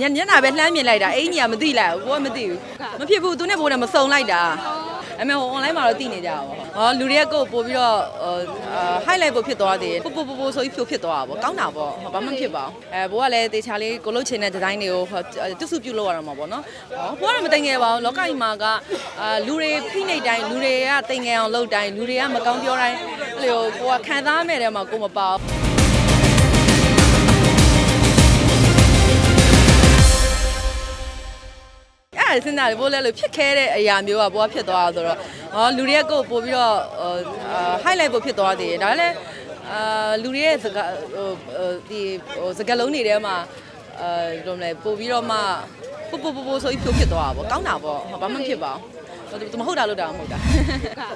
ညညနာပဲလှမ်းမြင်လိုက်တာအိမ်ကြီးကမသိလိုက်ဘူးကိုကမသိဘူးမဖြစ်ဘူးသူနဲ့ဘိုးနဲ့မစုံလိုက်တာအမေဟို online မှာတော့သိနေကြတာပေါ့ဟောလူတွေကကိုယ်ပို့ပြီးတော့အာ highlight ပို့ဖြစ်သွားသေးတယ်ပို့ပို့ပို့ပို့ဆိုပြီးဖြိုဖြစ်သွားတာပေါ့ကောင်းတာပေါ့ဟောဘာမှမဖြစ်ပါဘူးအဲဘိုးကလည်းတေချာလေးကိုလုတ်ချင်တဲ့ design တွေကိုဟောတွစုပြုတ်လောက်ရမှာပေါ့နော်ဟောဘိုးကတော့မတင်ငယ်ပါဘူးလောကကြီးမှာကအာလူတွေဖိနှိပ်တိုင်းလူတွေကတင်ငယ်အောင်လုပ်တိုင်းလူတွေကမကောင်းပြောတိုင်းအဲ့လိုကိုကခံစားမဲ့တဲ့မှာကိုမပါဘူး အဲ့ဒါစဉ်းစားတယ်ဘိုးလည်းလို့ဖြစ်ခဲတဲ့အရာမျိုးကဘိုးကဖြစ်သွားတာဆိုတော့ဟောလူတွေကကိုယ်ပို့ပြီးတော့အာ highlight ပို့ဖြစ်သွားသေးတယ်ဒါလည်းအာလူတွေရဲ့စကားဟိုဒီဟိုစကားလုံးတွေထဲမှာအာတော့လေပို့ပြီးတော့မှပို့ပို့ပို့ပို့ဆိုပြီးဖြိုဖြစ်သွားတာပေါ့ကောင်းတာပေါ့ဟောဘာမှမဖြစ်ပါဘူးသူမဟုတ်တာလို့တာမဟုတ်တာ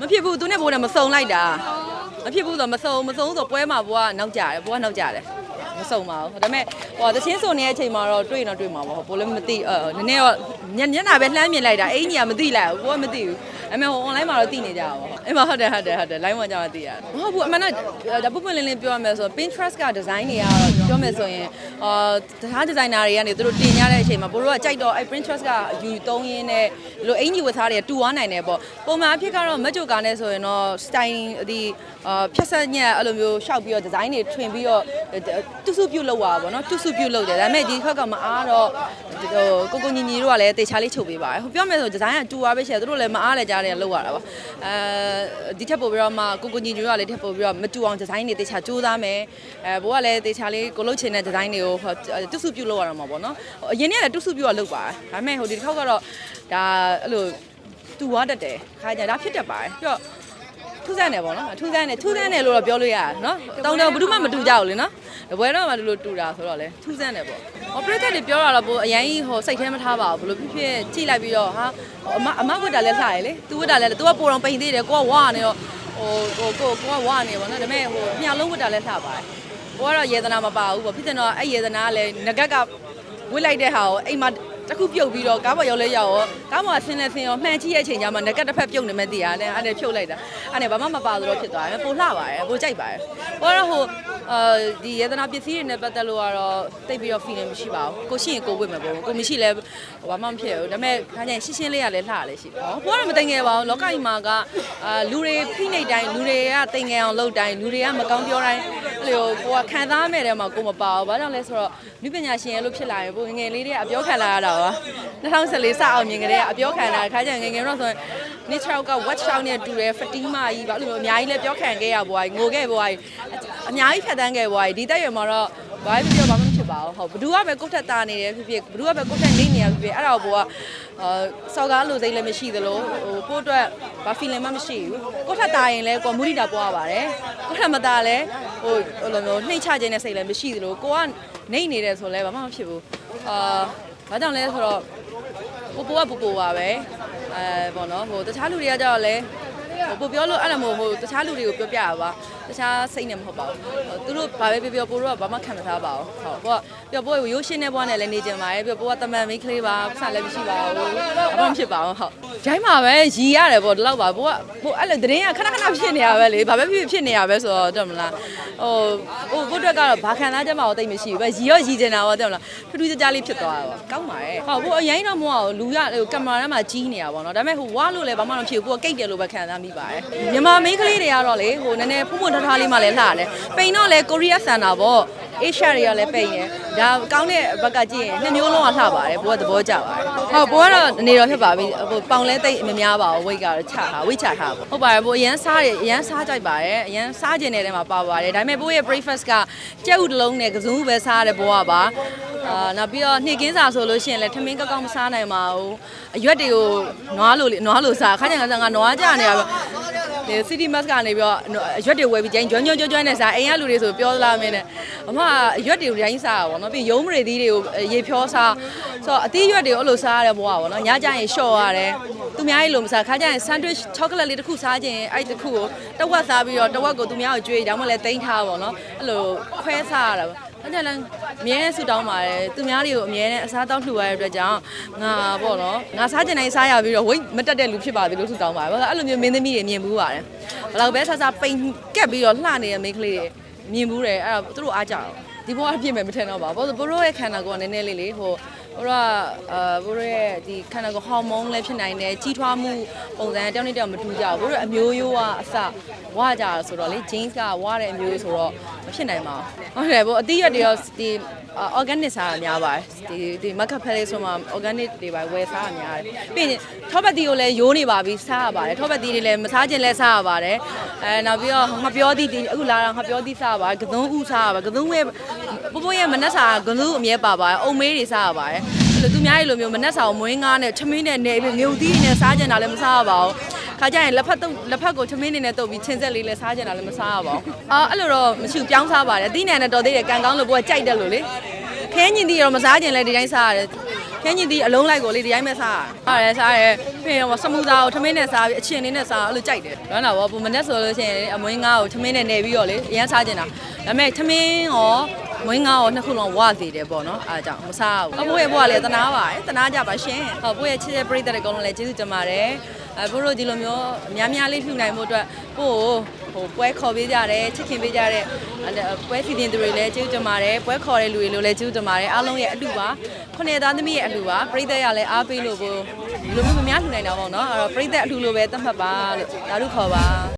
မဖြစ်ဘူးသူနဲ့ဘိုးနဲ့မစုံလိုက်တာမဖြစ်ဘူးဆိုတော့မစုံမစုံဆိုပွဲမှာဘိုးကနောက်ကြတယ်ဘိုးကနောက်ကြတယ် မစုံပါဘူးဒါပေမဲ့ဟိုတချင်းစုံနေတဲ့အချိန်မှာတော့တွေ့ရင်တော့တွေ့မှာပေါ့ဘိုးလည်းမသိအဲနည်းနည်းတော့ညညနာပဲလှမ်းမြင်လိုက်တာအိမ်ကြီးကမသိလိုက်ဘူးဘိုးကမသိဘူးအမေဟို online မှာတော့သိနေကြတာပေါ့အဲ့မှာဟုတ်တယ်ဟုတ်တယ်ဟုတ်တယ် line မှာကြောင်သိရတယ်မဟုတ်ဘူးအမှန်တော့ဒါပုပ်ပွင့်လင်းလင်းပြောရမယ်ဆိုတော့ Pinterest က design တွေကတော့ပြောမယ်ဆိုရင်အာတခြား designer တွေကနေသူတို့တင်ကြတဲ့အချိန်မှာဘိုးတို့ကကြိုက်တော့အဲ့ Pinterest ကယူသုံးရင်းနဲ့ဒီလိုအင်ကြီးဝတ်သားတွေကတူသွားနိုင်တယ်ပေါ့ပုံမှန်အဖြစ်ကတော့မက်ဂျိုကာနဲ့ဆိုရင်တော့ style ဒီအာဖြတ်ဆက်ညက်အဲ့လိုမျိုးရှောက်ပြီးတော့ design တွေထွင်ပြီးတော့တူစုပြုတ်လောက်ပါပေါ့နော်တူစုပြုတ်လောက်တယ်ဒါပေမဲ့ဒီခက်ကမအားတော့ဟိုကိုကိုညီညီတို့ကလည်းတေချာလေးချုပ်ပေးပါတယ်ဟိုပြောမယ်ဆို design ကတူသွားပဲရှိတယ်သူတို့လည်းမအားလည်းကြားတယ်လောက်ရတာပါအဲဒီထက်ပို့ပြီးတော့မှကိုကိုညီညီတို့ကလည်းထက်ပို့ပြီးတော့မတူအောင် design တွေတေချာစူးစမ်းမယ်အဲဘိုးကလည်းတေချာလေးကိုလုတ်ချင်တဲ့ design တွေကိုတူစုပြုတ်လောက်ရမှာပေါ့နော်အရင်ကလည်းတူစုပြုတ်ရလောက်ပါတယ်ဒါပေမဲ့ဟိုဒီတစ်ခေါက်ကတော့ဒါအဲ့လိုတူသွားတတ်တယ်ခါကြဒါဖြစ်တတ်ပါတယ်ပြီးတော့ ထူးဆန်းတယ်ပေါ့နော်ထူးဆန်းတယ်ထူးဆန်းတယ်လို့တော့ပြောလို့ရတယ်နော်တောင်းတော့ဘယ်သူမှမတူကြဘူးလေနော်တပွဲတော့မှဒီလိုတူတာဆိုတော့လေထူးဆန်းတယ်ပေါ့ဟောပရိသတ်တွေပြောတာတော့ဘို့အရင်ကြီးဟိုစိတ်ထဲမထားပါဘူးဘလို့ဖြစ်ဖြစ်ကြည့်လိုက်ပြီးတော့ဟာအမအမဝတ်တာလည်းလှရလေသူဝတ်တာလည်းသူကပိုတော့ပိန်သေးတယ်ကိုကဝါနေတော့ဟိုဟိုကိုကိုကဝါနေပေါ့နော်ဒါပေမဲ့ဟိုမြလုံးဝတ်တာလည်းလှပါတယ်ကိုကတော့ယေသနာမပါဘူးပေါ့ဖြစ်တယ်တော့အဲ့ယေသနာကလည်းငကက်ကဝတ်လိုက်တဲ့ဟာကိုအိမ်မှာ တစ်ခုပြုတ်ပြီးတော့ကားပေါ်ရောက်လဲရောက်ရောကားပေါ်ဆင်းလဲဆင်းရောမှန်ကြည့်ရဲ့အချိန်ကျမှငကက်တစ်ဖက်ပြုတ်နေမဲ့တည်ရတယ်အဲ့ဒါဖြုတ်လိုက်တာအဲ့ဒါဘာမှမပါလို့ဖြစ်သွားတယ်ပိုလှပါတယ်ပိုကြိုက်ပါတယ်ဟောတော့ဟို အာဒီယေသနာပစ္စည်းတွေနဲ့ပတ်သက်လို့ကတော့တိတ်ပြီးတော့ feeling မရှိပါဘူးကိုရှိရင်ကိုဝတ်မယ်ပေါ့ကိုမရှိလဲဘာမှမဖြစ်ဘူးဒါပေမဲ့ခါကျရင်ရှင်းရှင်းလေးရလဲလှရလဲရှိတယ်ဟောဘောကတော့မတင်ငယ်ပါဘူးလောကကြီးမှာကအာလူတွေဖိနှိပ်တိုင်းလူတွေကတင်ငယ်အောင်လုပ်တိုင်းလူတွေကမကောင်းပြောတိုင်းအဲ့လိုကိုကခံစားမဲ့တဲ့မှာကိုမပါဘူးဘာကြောင့်လဲဆိုတော့လူပညာရှင်ရဲ့လို့ဖြစ်လာရင်ပိုငယ်လေးတွေကအပြောခံလာရတာပါ2014စအောင်မြင်ကြတဲ့အပြောခံလာခါကျရင်ငယ်ငယ်တော့ဆိုရင် nature က watch out နဲ့တူတယ် fatima ကြီးဘာလို့မျိုးအများကြီးလဲပြောခံခဲ့ရဘွားကြီးငိုခဲ့ဘွားကြီး အများကြီးဖြတ်တန်းခဲ့ဘွားကြီးဒီတက်ရွယ်မှာတော့ဘာပဲပြောဘာမှမဖြစ်ပါဘူးဟုတ်ဘ누구ကပဲကိုယ့်ထက်တာနေတယ်ဖြစ်ဖြစ်ဘ누구ကပဲကိုယ့်ထက်နေနေရဖြစ်ဖြစ်အဲ့ဒါကိုဘွားအာစော်ကားလိုစိတ်လည်းမရှိသလိုဟိုကိုယ့်အတွက်ဘာ feeling မှမရှိဘူးကိုယ့်ထက်တာရင်လည်းကိုယ်မူရိတာပွားပါတယ်ကိုယ့်ထက်မတာလည်းဟိုဟိုလိုမျိုးနှိမ့်ချခြင်းနဲ့စိတ်လည်းမရှိသလိုကိုကနေနေတယ်ဆိုလည်းဘာမှမဖြစ်ဘူးအာဘာကြောင့်လဲဆိုတော့ ပူပူကပူပူပါပဲအဲပေါ့နော်ဟိုတခြားလူတွေကကြတော့လဲဟိုပူပြောလို့အဲ့လိုမျိုးဟိုတခြားလူတွေကိုပြောပြရပါ တခြားစိတ်နဲ့မဟုတ်ပါဘူးဟိုသူတို့ဘာပဲပြောပြောပို့တော့ဘာမှခံမထားပါဘူးဟုတ်ပေါ့ပြောပို့ရိုးရှင်းတဲ့ဘွားနဲ့လည်းနေကြပါရဲ့ပြောပို့ကတမန်မိန်းကလေးပါပတ်စံလည်းမရှိပါဘူးဘာမှမဖြစ်ပါဘူးဟုတ်ဂျိုင်းမှာပဲရီရတယ်ပေါ့ဒီလောက်ပါပို့ကပို့အဲ့လိုသတင်းကခဏခဏဖြစ်နေရပဲလေဘာပဲဖြစ်ဖြစ်နေရပဲဆိုတော့တော့မလားဟိုဟိုပို့အတွက်ကတော့ဘာခံစားချက်မှတော့တိတ်မရှိဘူးပဲရီရောရီကျင်တာပေါ့တော့မလားထူးထူးခြားခြားလေးဖြစ်သွားတာပေါ့ကောင်းပါရဲ့ဟုတ်ပို့အရင်တော့မဟုတ်ဘူးလူရဟိုကင်မရာထဲမှာကြီးနေတာပေါ့နော်ဒါပေမဲ့ဟိုဝါလို့လည်းဘာမှမဖြစ်ဘူးပို့ကကိတ်တယ်လို့ပဲခံစားမိပါတယ်မြန်မာမိန်းကလေးတွေကတော့လေဟိုနည်းနည်းဖုံဖုံထားထားလေးမှလည်းလှတယ်ပိန်တော့လေကိုရီးယားဆန်တာပေါ့အေရှာတွေကလည်းပိန်တယ်ဒါကောင်းတဲ့ဘက်ကကြည့်ရင်နှစ်မျိုးလုံးကလှပါတယ်ဘိုးကသဘောကျပါတယ်ဟုတ်ဘိုးကတော့အနေတော်ဖြစ်ပါပြီဟိုပေါင်လဲတိတ်မများပါဘူးဝိတ်ကတော့ချတာဝိတ်ချတာပေါ့ဟုတ်ပါတယ်ဘိုးအရန်စားတယ်အရန်စားကြိုက်ပါတယ်အရန်စားကျင်တဲ့ထဲမှာပါပါတယ်ဒါပေမဲ့ဘိုးရဲ့ breakfast ကကြက်ဥတစ်လုံးနဲ့ကစုံပဲစားရတယ်ဘိုးကပါအာနောက်ပြီးတော့နှစ်ကင်းစာဆိုလို့ရှိရင်လည်းထမင်းကောက်ကောက်မစားနိုင်ပါဘူးအရွက်တွေကိုနွားလိုနွားလိုစားခါကျရင်ကငါနွားကြနေတာပဲဒီ city mask ကနေပြီးတော့အရွက်တွေဝယ်ပြီးကျင်းကျွမ်းကျွမ်းကျွမ်းကျွမ်းနဲ့စားအိမ်ကလူတွေဆိုပြောလာမင်းနဲ့အမအရွက်တွေကိုတိုင်းစားတာပေါ့နော်ပြီးရုံးမတွေသီးတွေကိုရေဖြောစားဆိုတော့အသီးရွက်တွေကိုအဲ့လိုစားရတယ်ဘွားပေါ့နော်ညကျရင်ရှော့ရတယ်သူများကြီးလိုမစားခါကျရင် sandwich chocolate လေးတစ်ခုစားခြင်းအဲ့တစ်ခုကိုတဝက်စားပြီးတော့တဝက်ကိုသူများကိုကြွေးဒါမှမဟုတ်လဲတိန်းထားပေါ့နော်အဲ့လိုခွဲစားရတာပေါ့ အဲ့ဒါလည်းအမြဲဆူတောင်းပါတယ်သူများတွေကိုအမြဲတမ်းအစားတောက်လှူရတဲ့အတွက်ကြောင့်ငါပေါ့နော်ငါစားကျင်တိုင်းစားရပြီးတော့ဝိတ်မတက်တဲ့လူဖြစ်ပါသေးလို့ဆူတောင်းပါတယ်ဘာလို့အဲ့လိုမျိုးမင်းသမီးတွေမြင်ဘူးပါတယ်ဘယ်လောက်ပဲဆဆပိန်ကက်ပြီးတော့လှနေတဲ့မိန်းကလေးတွေမြင်ဘူးတယ်အဲ့တော့သူတို့အားကြတော့ဒီဘဝပြည့်မယ်မထင်တော့ပါဘူးဘာလို့ဘရိုရဲ့ခန္ဓာကိုယ်ကနည်းနည်းလေးလေဟို ဘိုးတို့ကအာဘိုးတို့ရဲ့ဒီခန္ဓာကိုယ်ဟော်မုန်းလည်းဖြစ်နိုင်တယ်ကြီးထွားမှုပုံစံတယောက်နဲ့တယောက်မတူကြဘူးဘိုးတို့အမျိုးရိုးကအစဝါကြတာဆိုတော့လေ jeans ကဝါတဲ့အမျိုးဆိုတော့မဖြစ်နိုင်ပါဘူးဟုတ်တယ်ဘိုးအသီးရွက်တွေရောဒီ organic စားတာများပါတယ်ဒီဒီ market place ဆိုမှာ organic တွေပါဝယ်စားတာများတယ်ပြီးရင်ထောပတ်တီကိုလည်းရိုးနေပါပြီစားရပါတယ်ထောပတ်တီတွေလည်းမစားခြင်းလည်းစားရပါတယ်အဲနောက်ပြီးတော့ငပြောသီးဒီအခုလာတော့ငပြောသီးစားရပါတယ်ကသွန်းဥစားရပါတယ်ကသွန်းရဲ့ပို့ပို့ရဲ့မနှက်စာကသွန်းဥအမြဲပါပါတယ်အုံမေးတွေစားရပါတယ်အဲ့လို သူများတွေလိုမျိုးမနှက်စာကိုမွေးငါးနဲ့ချမင်းနဲ့နေပြီးငုံသီးနဲ့စားကြတာလည်းမစားရပါဘူးခါကြရင်လက်ဖက်တုပ်လက်ဖက်ကိုချမင်းနေနဲ့တုပ်ပြီးချင်းဆက်လေးလည်းစားကြတာလည်းမစားရပါဘူးအာအဲ့လိုတော့မရှိဘူးပြောင်းစားပါတယ်အသီးနယ်နဲ့တော်သေးတယ်ကန်ကောင်းလို့ကိုကကြိုက်တယ်လို့လေခဲညင်တီရောမစားကျင်လဲဒီတိုင်းစားရတယ်ခဲညင်တီအလုံးလိုက်ကိုလေဒီတိုင်းပဲစားရတယ်စားရတယ်ပြီးရင်စမူသားကိုထမင်းနဲ့စားပြီးအချင်းလေးနဲ့စားအဲ့လိုကြိုက်တယ်လွမ်းတာဘောပုံမနဲ့ဆိုလို့ရှိရင်အမွေးငါးကိုထမင်းနဲ့နေပြီးတော့လေအရင်စားကျင်တာဒါပေမဲ့ထမင်းရော မွေးငါးရောနှစ်ခုလုံးဝစေတယ်ပေါ့နော်အားကြောင့်မစားဘူးအဖိုးရဲ့ဘွားကလည်းတနာပါတယ်တနာကြပါရှင်ဟုတ်ဘိုးရဲ့ချစ်တဲ့ပရိသတ်တွေအကုန်လုံးလည်းကျေးဇူးတင်ပါတယ်အဲဘိုးတို့ဒီလိုမျိုးအများများလေးလှူနိုင်မှုအတွက်ဘို့ကိုဟိုပွဲခေါ်ပေးကြတယ်ချစ်ခင်ပေးကြတဲ့ပွဲစီစဉ်သူတွေလည်းကျေးဇူးတင်ပါတယ်ပွဲခေါ်တဲ့လူတွေလည်းကျေးဇူးတင်ပါတယ်အားလုံးရဲ့အတူပါခုနှစ်သားသမီးရဲ့အတူပါပရိသတ်ရလည်းအားပေးလို့ဘို့ဒီလိုမျိုးမများလှူနိုင်တာပေါ့နော်အဲ့တော့ပရိသတ်အတူလိုပဲသတ်မှတ်ပါလို့ဓာတုခေါ်ပါ